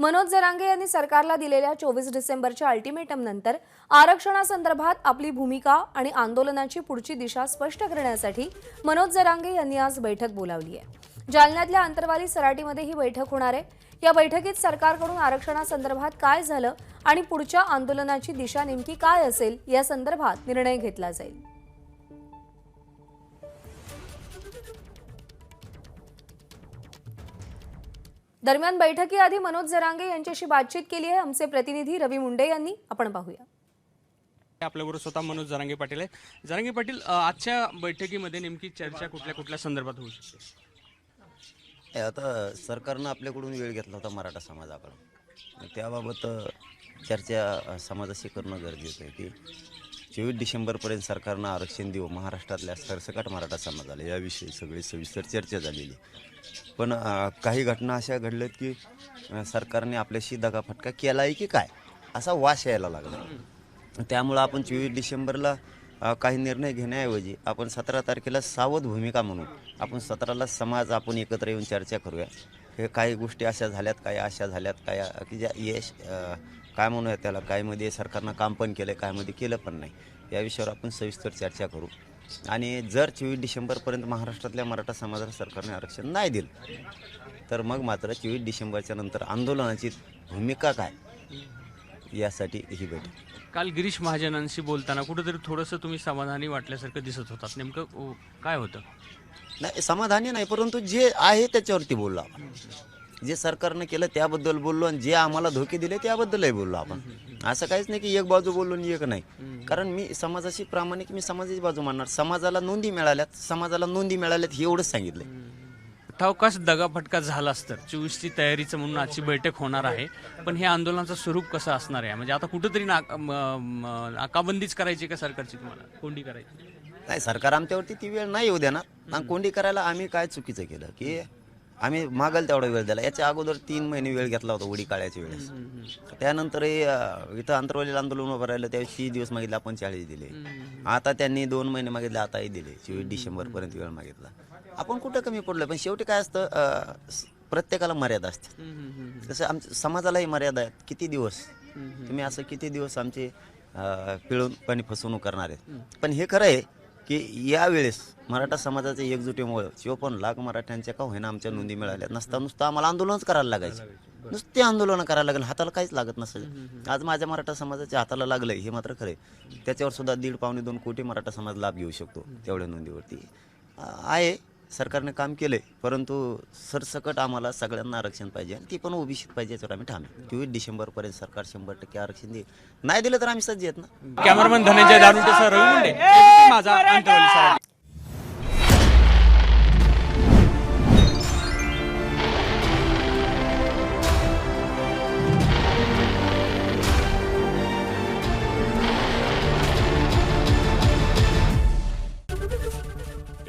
मनोज जरांगे यांनी सरकारला दिलेल्या चोवीस डिसेंबरच्या अल्टिमेटम नंतर आरक्षणासंदर्भात आपली भूमिका आणि आंदोलनाची पुढची दिशा स्पष्ट करण्यासाठी मनोज जरांगे यांनी आज बैठक बोलावली आहे. जालन्यातल्या आंतरवाली सराटीमध्ये ही बैठक होणार आहे. या बैठकीत सरकारकडून आरक्षणासंदर्भात काय झालं आणि पुढच्या आंदोलनाची दिशा नेमकी काय असेल या संदर्भात निर्णय घेतला जाईल. दरम्यान बैठकीआधी मनोज जरांगे यांच्याशी बातचीत केली आहे. आमचे प्रतिनिधी रवी मुंडे यांनी. आपण पाहूया. आपल्याबरोबर स्वतः मनोज जरांगे पाटील आहे जरांगे पाटील आजच्या बैठकीमध्ये नेमकी चर्चा कुठल्या कुठल्या संदर्भात होऊ शकते? हे आता सरकारनं आपल्याकडून वेळ घेतला होता मराठा समाजाकडून. त्याबाबत चर्चा समाजाशी करणं गरजेचं आहे की चोवीस डिसेंबरपर्यंत सरकारनं आरक्षण देऊ महाराष्ट्रातल्या सरसकट मराठा समाजाला याविषयी सगळी सविस्तर चर्चा झालेली पण काही घटना अशा घडल्यात की सरकारने आपल्याशी दगाफटका केला आहे की काय असा वास यायला लागला. त्यामुळं आपण चोवीस डिसेंबरला काही निर्णय घेण्याऐवजी आपण सतरा तारखेला सावध भूमिका म्हणून आपण सतराला समाज आपण एकत्र येऊन चर्चा करूया. हे काही गोष्टी अशा झाल्यात काय अशा झाल्यात काय की ज्या यश काय म्हणूया त्याला? कायमध्ये सरकारनं काम पण केलं कायमध्ये केलं पण नाही. या विषयावर आपण सविस्तर चर्चा करू. आणि जर चोवीस डिसेंबरपर्यंत महाराष्ट्रातल्या मराठा समाजाला सरकारने आरक्षण नाही दिलं तर मग मात्र चोवीस डिसेंबरच्या नंतर आंदोलनाची भूमिका काय? यासाठी ही बैठक. काल गिरीश महाजनांशी बोलताना कुठेतरी थोडंसं तुम्ही समाधानी वाटल्यासारखं दिसत होतात. नेमकं काय होतं? नाही समाधानी नाही परंतु जे आहे त्याच्यावरती बोललो आपण. जे सरकारनं केलं त्याबद्दल बोललो आणि जे आम्हाला धोके दिले त्याबद्दलही बोललो आपण. असं काहीच नाही की एक बाजू बोललो आणि एक नाही. कारण मी समाजाशी प्रामाणिक मी समाजाची बाजू मानणार. समाजाला नोंदी मिळाल्यात समाजाला नोंदी मिळाल्यात हे एवढंच सांगितलंय. ठावकाच दगाफटका झालाच तर. चोवीसची तयारीचं म्हणून आजची बैठक होणार आहे. पण हे आंदोलनाचं स्वरूप कसं असणार आहे? म्हणजे आता कुठेतरी नाक म- म- नाकाबंदीच करायची का सरकारची तुम्हाला? कोंडी करायची? नाही सरकार आमच्यावरती ती वेळ नाही येऊ देणार. आणि कोंडी करायला आम्ही काय चुकीचं केलं? की आम्ही मागल तेवढा वेळ दिला. याच्या अगोदर तीन महिने वेळ घेतला होता उडी काढायच्या वेळेस. त्यानंतरही इथं आंतरवालीला आंदोलन उभं राहिलं त्यावेळेस तीस दिवस मागितले आपण चाळीस दिले. आता त्यांनी दोन महिने मागितले आताही दिले. चोवीस डिसेंबरपर्यंत वेळ मागितला. आपण कुठं कमी पडलो पण शेवटी काय असतं प्रत्येकाला मर्यादा असते. तसं आमच्या समाजालाही मर्यादा आहेत. किती दिवस? तुम्ही असं किती दिवस आमचे पिळून पाणी फसवणूक करणार आहेत? पण हे खरं आहे की यावेळेस मराठा समाजाच्या एकजुटीमुळे चोपन्न लाख मराठ्यांच्या का होईना आमच्या नोंदी मिळाल्या. नसता नुसतं आम्हाला आंदोलनच करायला लागायचं. नुसते आंदोलन करायला लागेल हाताला काहीच लागत नसेल आज माझ्या मराठा समाजाच्या हाताला लागलंय हे मात्र खरं आहे. त्याच्यावर सुद्धा दीड पावणे दोन कोटी मराठा समाज लाभ घेऊ शकतो तेवढ्या नोंदीवरती. आहे. सरकारने काम केलंय परंतु सरसकट आम्हाला सगळ्यांना आरक्षण पाहिजे आणि ती पण ओबीसीत पाहिजे याच्यावर आम्ही ठाम आहे. चोवीस डिसेंबरपर्यंत सरकार शंभर टक्के आरक्षण देईल. नाही दिलं तर आम्ही सज्ज आहेत ना. कॅमेरामॅन धनंजय दारुटेसह रवी मुंडे. ABP माझा.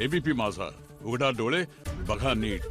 एबीपी माझा. उघडा डोळे बघा नीट.